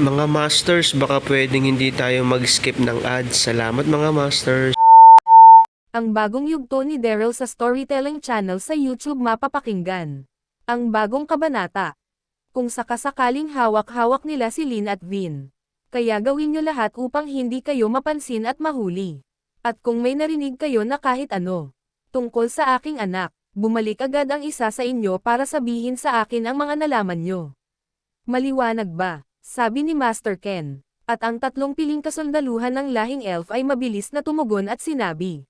Mga Masters, baka pwedeng hindi tayo mag-skip ng ads. Salamat mga Masters. Ang bagong yugto ni Daryl sa Storytelling Channel sa YouTube mapapakinggan. Ang bagong kabanata. Kung sakasakaling hawak-hawak nila si Lin at Vin. Kaya gawin nyo lahat upang hindi kayo mapansin at mahuli. At kung may narinig kayo na kahit ano, tungkol sa aking anak, bumalik agad ang isa sa inyo para sabihin sa akin ang mga nalaman nyo. Maliwanag ba? Sabi ni Master Ken. At ang tatlong piling kasundaluhan ng lahing elf ay mabilis na tumugon at sinabi.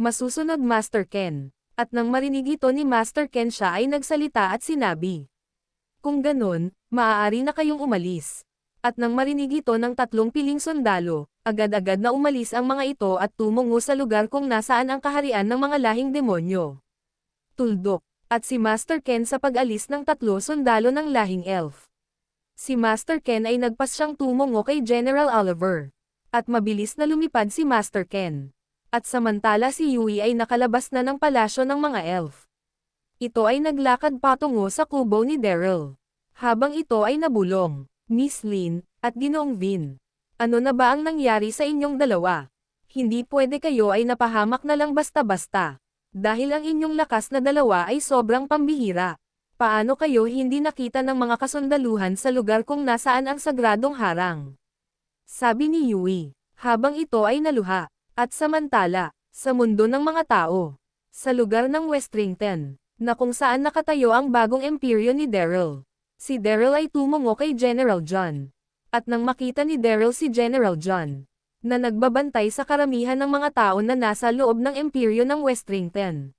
Masusunod Master Ken. At nang marinig ito ni Master Ken siya ay nagsalita at sinabi. Kung ganon, maaari na kayong umalis. At nang marinig ito ng tatlong piling sundalo, agad-agad na umalis ang mga ito at tumungo sa lugar kung nasaan ang kaharian ng mga lahing demonyo. Tuldok, at si Master Ken sa pag-alis ng tatlo sundalo ng lahing elf. Si Master Ken ay nagpas siyang tumungo kay General Oliver. At mabilis na lumipad si Master Ken. At samantala si Yui ay nakalabas na ng palasyo ng mga elf. Ito ay naglakad patungo sa kubo ni Daryl. Habang ito ay nabulong, Miss Lin, at Ginoong Vin. Ano na ba ang nangyari sa inyong dalawa? Hindi pwede kayo ay napahamak na lang basta-basta. Dahil ang inyong lakas na dalawa ay sobrang pambihira. Paano kayo hindi nakita ng mga kasundaluhan sa lugar kung nasaan ang sagradong harang? Sabi ni Yui, habang ito ay naluha. At samantala, sa mundo ng mga tao, sa lugar ng Westrington, na kung saan nakatayo ang bagong imperyo ni Daryl. Si Daryl ay tumungo kay General John. At nang makita ni Daryl si General John, na nagbabantay sa karamihan ng mga tao na nasa loob ng imperyo ng Westrington.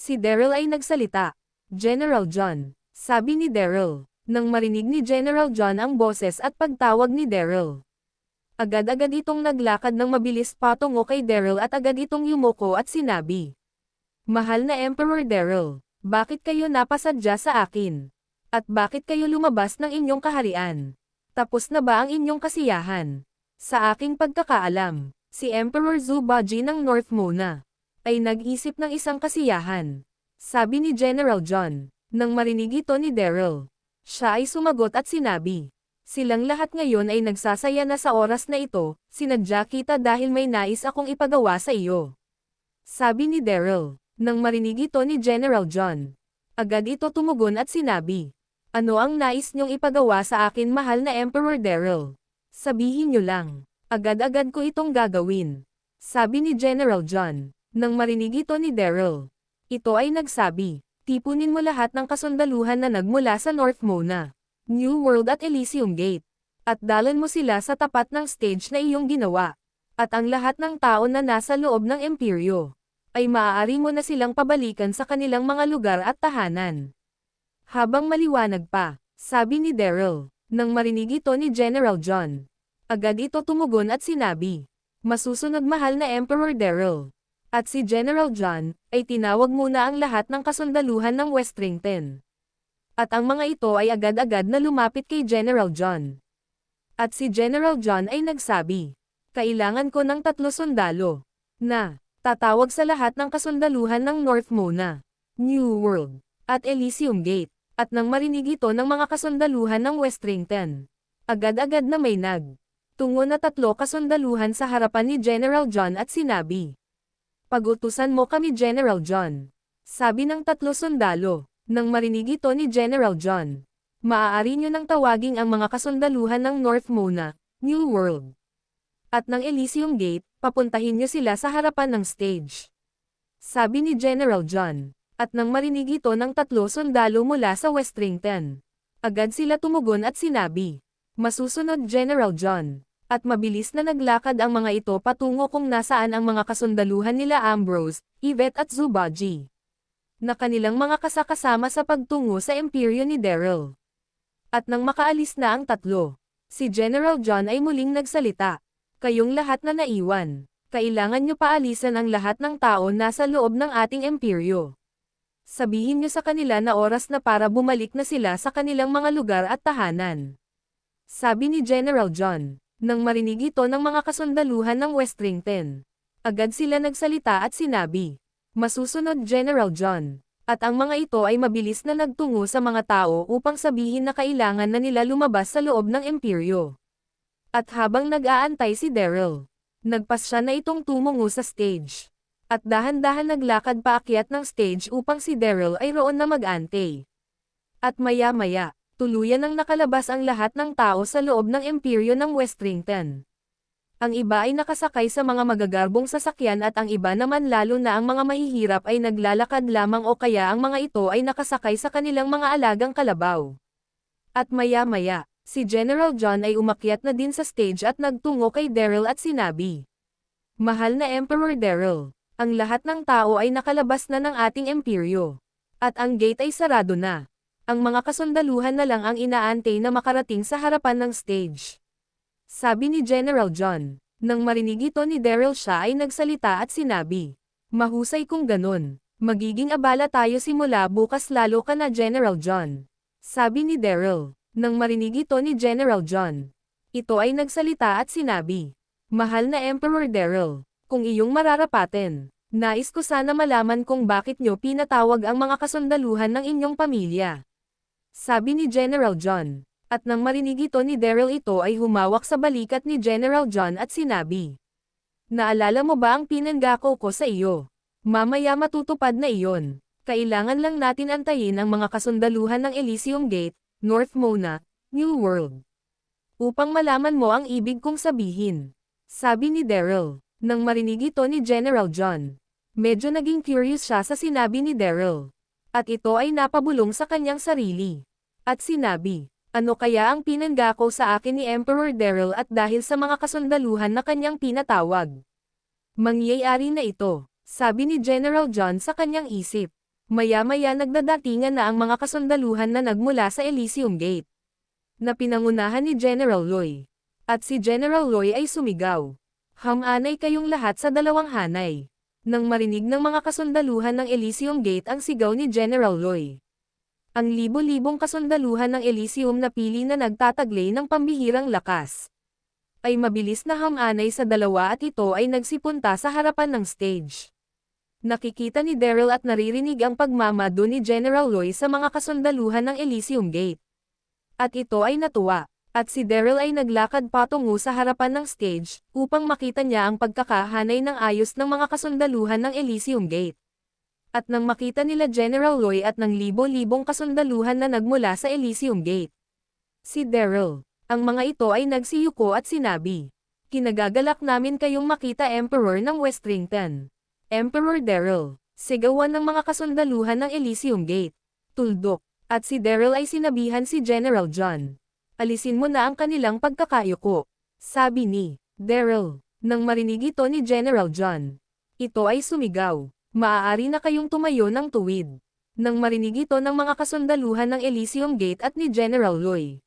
Si Daryl ay nagsalita, General John, sabi ni Daryl, nang marinig ni General John ang boses at pagtawag ni Daryl. Agad-agad itong naglakad ng mabilis patungo kay Daryl at agad itong yumuko at sinabi. Mahal na Emperor Daryl, bakit kayo napasadya sa akin? At bakit kayo lumabas ng inyong kaharian? Tapos na ba ang inyong kasiyahan? Sa aking pagkakaalam, si Emperor Zubaji ng North Mona ay nag-isip ng isang kasiyahan. Sabi ni General John, nang marinig ito ni Daryl. Siya ay sumagot at sinabi, Silang lahat ngayon ay nagsasaya na sa oras na ito, sinadya kita dahil may nais akong ipagawa sa iyo. Sabi ni Daryl, nang marinig ito ni General John. Agad ito tumugon at sinabi, Ano ang nais niyong ipagawa sa akin mahal na Emperor Daryl? Sabihin niyo lang, agad-agad ko itong gagawin. Sabi ni General John, nang marinig ito ni Daryl. Ito ay nagsabi, tipunin mo lahat ng kasundaluhan na nagmula sa North Mona. New World at Elysium Gate. At dalan mo sila sa tapat ng stage na iyong ginawa. At ang lahat ng tao na nasa loob ng imperyo, ay maaari mo na silang pabalikan sa kanilang mga lugar at tahanan. Habang maliwanag pa, sabi ni Daryl, nang marinig ito ni General John. Agad ito tumugon at sinabi, Masusunod mahal na Emperor Daryl. At si General John, ay tinawag muna ang lahat ng kasundaluhan ng Westrington. At ang mga ito ay agad-agad na lumapit kay General John. At si General John ay nagsabi, Kailangan ko ng tatlo sundalo, na, tatawag sa lahat ng kasundaluhan ng North Mona, New World, at Elysium Gate, at nang marinig ito ng mga kasundaluhan ng Westrington. Agad-agad na may nag. Tungo na tatlo kasundaluhan sa harapan ni General John at sinabi, Pagutusan mo kami General John. Sabi ng tatlo sundalo. Nang marinig ito ni General John. Maaari nyo nang tawaging ang mga kasundaluhan ng North Mona, New World. At ng Elysium Gate, papuntahin nyo sila sa harapan ng stage. Sabi ni General John. At nang marinig ito ng tatlo sundalo mula sa Westrington. Agad sila tumugon at sinabi. Masusunod General John. At mabilis na naglakad ang mga ito patungo kung nasaan ang mga kasundaluhan nila Ambrose, Yvette at Zubaji. Na kanilang mga kasakasama sa pagtungo sa imperyo ni Daryl. At nang makaalis na ang tatlo, si General John ay muling nagsalita. Kayong lahat na naiwan, kailangan nyo paalisan ang lahat ng tao nasa loob ng ating imperyo. Sabihin nyo sa kanila na oras na para bumalik na sila sa kanilang mga lugar at tahanan. Sabi ni General John, nang marinig ito ng mga kasundaluhan ng Westrington. Agad sila nagsalita at sinabi, Masusunod General John. At ang mga ito ay mabilis na nagtungo sa mga tao upang sabihin na kailangan na nila lumabas sa loob ng imperyo. At habang nag-aantay si Daryl, nagpas siya na itong tumungo sa stage. At dahan-dahan naglakad paakyat ng stage upang si Daryl ay roon na mag-ante. At maya-maya, tuluyan ang nakalabas ang lahat ng tao sa loob ng imperyo ng Westrington. Ang iba ay nakasakay sa mga magagarbong sasakyan at ang iba naman lalo na ang mga mahihirap ay naglalakad lamang o kaya ang mga ito ay nakasakay sa kanilang mga alagang kalabaw. At maya-maya, si General John ay umakyat na din sa stage at nagtungo kay Daryl at sinabi, Mahal na Emperor Daryl, ang lahat ng tao ay nakalabas na ng ating imperyo. At ang gate ay sarado na. Ang mga kasundaluhan na lang ang inaantay na makarating sa harapan ng stage. Sabi ni General John. Nang marinig ito ni Daryl siya ay nagsalita at sinabi, Mahusay kung ganun. Magiging abala tayo simula bukas lalo ka na General John. Sabi ni Daryl. Nang marinig ito ni General John. Ito ay nagsalita at sinabi, Mahal na Emperor Daryl, kung iyong mararapatin. Nais ko sana malaman kung bakit nyo pinatawag ang mga kasundaluhan ng inyong pamilya. Sabi ni General John. At nang marinig ito ni Daryl ito ay humawak sa balikat ni General John at sinabi. Naalala mo ba ang pinanggako ko sa iyo? Mamaya matutupad na iyon. Kailangan lang natin antayin ang mga kasundaluhan ng Elysium Gate, North Mona, New World. Upang malaman mo ang ibig kong sabihin. Sabi ni Daryl. Nang marinig ito ni General John, medyo naging curious siya sa sinabi ni Daryl. At ito ay napabulong sa kanyang sarili. At sinabi, ano kaya ang pinanggako sa akin ni Emperor Daryl at dahil sa mga kasundaluhan na kanyang pinatawag? Mangyayari na ito, sabi ni General John sa kanyang isip. Maya-maya nagdadatingan na ang mga kasundaluhan na nagmula sa Elysium Gate. Na pinangunahan ni General Loy. At si General Loy ay sumigaw. Hamanay kayong lahat sa dalawang hanay. Nang marinig ng mga kasundaluhan ng Elysium Gate ang sigaw ni General Loy. Ang libo-libong kasundaluhan ng Elysium na pili na nagtataglay ng pambihirang lakas. Ay mabilis na hamanay sa dalawa at ito ay nagsipunta sa harapan ng stage. Nakikita ni Daryl at naririnig ang pagmamado ni General Loy sa mga kasundaluhan ng Elysium Gate. At ito ay natuwa. At si Daryl ay naglakad patungo sa harapan ng stage, upang makita niya ang pagkakahanay ng ayos ng mga kasundaluhan ng Elysium Gate. At nang makita nila General Loy at ng libo-libong kasundaluhan na nagmula sa Elysium Gate. Si Daryl, ang mga ito ay nagsiyuko at sinabi, Kinagagalak namin kayong makita Emperor ng Westrington. Emperor Daryl, sigawan ng mga kasundaluhan ng Elysium Gate. Tuldok, at si Daryl ay sinabihan si General John alisin mo na ang kanilang pagkakayuko. Sabi ni Daryl, nang marinig ito ni General John. Ito ay sumigaw, maaari na kayong tumayo ng tuwid. Nang marinig ito ng mga kasundaluhan ng Elysium Gate at ni General Loy.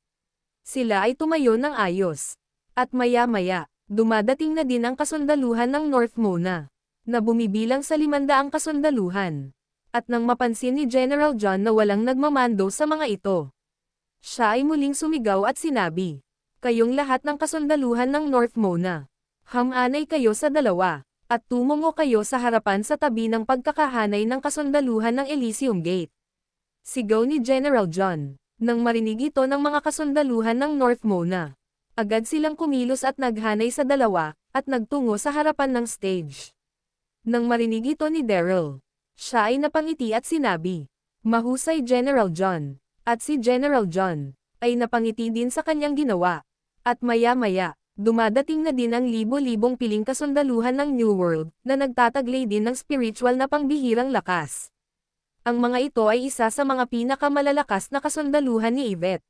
Sila ay tumayo ng ayos. At maya-maya, dumadating na din ang kasundaluhan ng North Mona, na bumibilang sa limandaang kasundaluhan. At nang mapansin ni General John na walang nagmamando sa mga ito, siya ay muling sumigaw at sinabi, Kayong lahat ng kasundaluhan ng North Mona. Hamanay kayo sa dalawa, at tumungo kayo sa harapan sa tabi ng pagkakahanay ng kasundaluhan ng Elysium Gate. Sigaw ni General John, nang marinig ito ng mga kasundaluhan ng North Mona. Agad silang kumilos at naghanay sa dalawa, at nagtungo sa harapan ng stage. Nang marinig ito ni Daryl, siya ay napangiti at sinabi, Mahusay General John, At si General John, ay napangiti din sa kanyang ginawa. At maya-maya, dumadating na din ang libo-libong piling kasundaluhan ng New World, na nagtataglay din ng spiritual na pangbihirang lakas. Ang mga ito ay isa sa mga pinakamalalakas na kasundaluhan ni Yvette.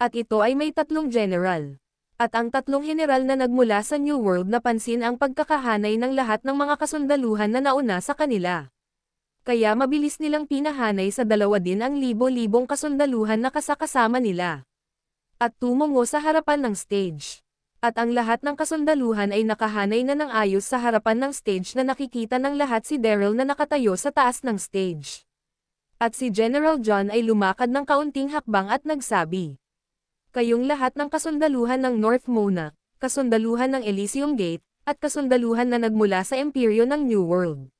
At ito ay may tatlong general. At ang tatlong general na nagmula sa New World napansin ang pagkakahanay ng lahat ng mga kasundaluhan na nauna sa kanila. Kaya mabilis nilang pinahanay sa dalawa din ang libo-libong kasundaluhan na kasakasama nila. At tumungo sa harapan ng stage. At ang lahat ng kasundaluhan ay nakahanay na ng ayos sa harapan ng stage na nakikita ng lahat si Daryl na nakatayo sa taas ng stage. At si General John ay lumakad ng kaunting hakbang at nagsabi. Kayong lahat ng kasundaluhan ng North Mona, kasundaluhan ng Elysium Gate, at kasundaluhan na nagmula sa imperyo ng New World.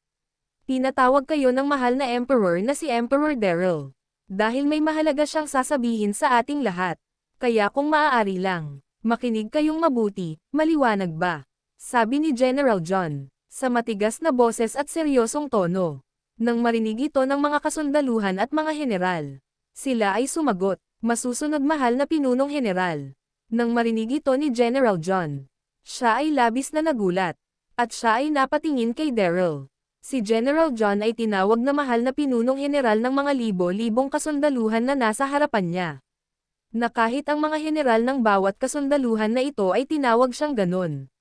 Pinatawag kayo ng mahal na Emperor na si Emperor Daryl. Dahil may mahalaga siyang sasabihin sa ating lahat. Kaya kung maaari lang, makinig kayong mabuti, maliwanag ba? Sabi ni General John, sa matigas na boses at seryosong tono. Nang marinig ito ng mga kasundaluhan at mga general. Sila ay sumagot, masusunod mahal na pinunong general. Nang marinig ito ni General John, siya ay labis na nagulat. At siya ay napatingin kay Daryl. Si General John ay tinawag na mahal na pinunong general ng mga libo-libong kasundaluhan na nasa harapan niya. Na kahit ang mga general ng bawat kasundaluhan na ito ay tinawag siyang ganon.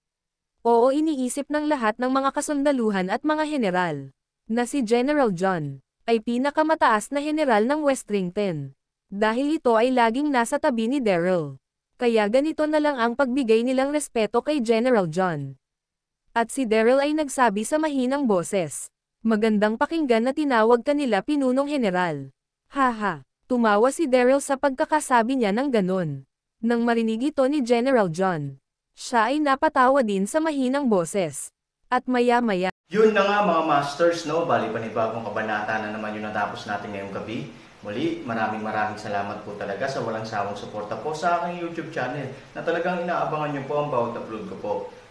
Oo iniisip ng lahat ng mga kasundaluhan at mga general, na si General John, ay pinakamataas na general ng Westrington. Dahil ito ay laging nasa tabi ni Daryl. Kaya ganito na lang ang pagbigay nilang respeto kay General John. At si Daryl ay nagsabi sa mahinang boses. Magandang pakinggan na tinawag kanila pinunong general. Haha, tumawa si Daryl sa pagkakasabi niya ng ganon. Nang marinig ito ni General John, siya ay napatawa din sa mahinang boses. At maya-maya, Yun na nga mga masters, no? Bali panibagong kabanata na naman yung natapos natin ngayong gabi. Muli, maraming maraming salamat po talaga sa walang sawang suporta po sa aking YouTube channel na talagang inaabangan nyo po ang bawat upload ko po.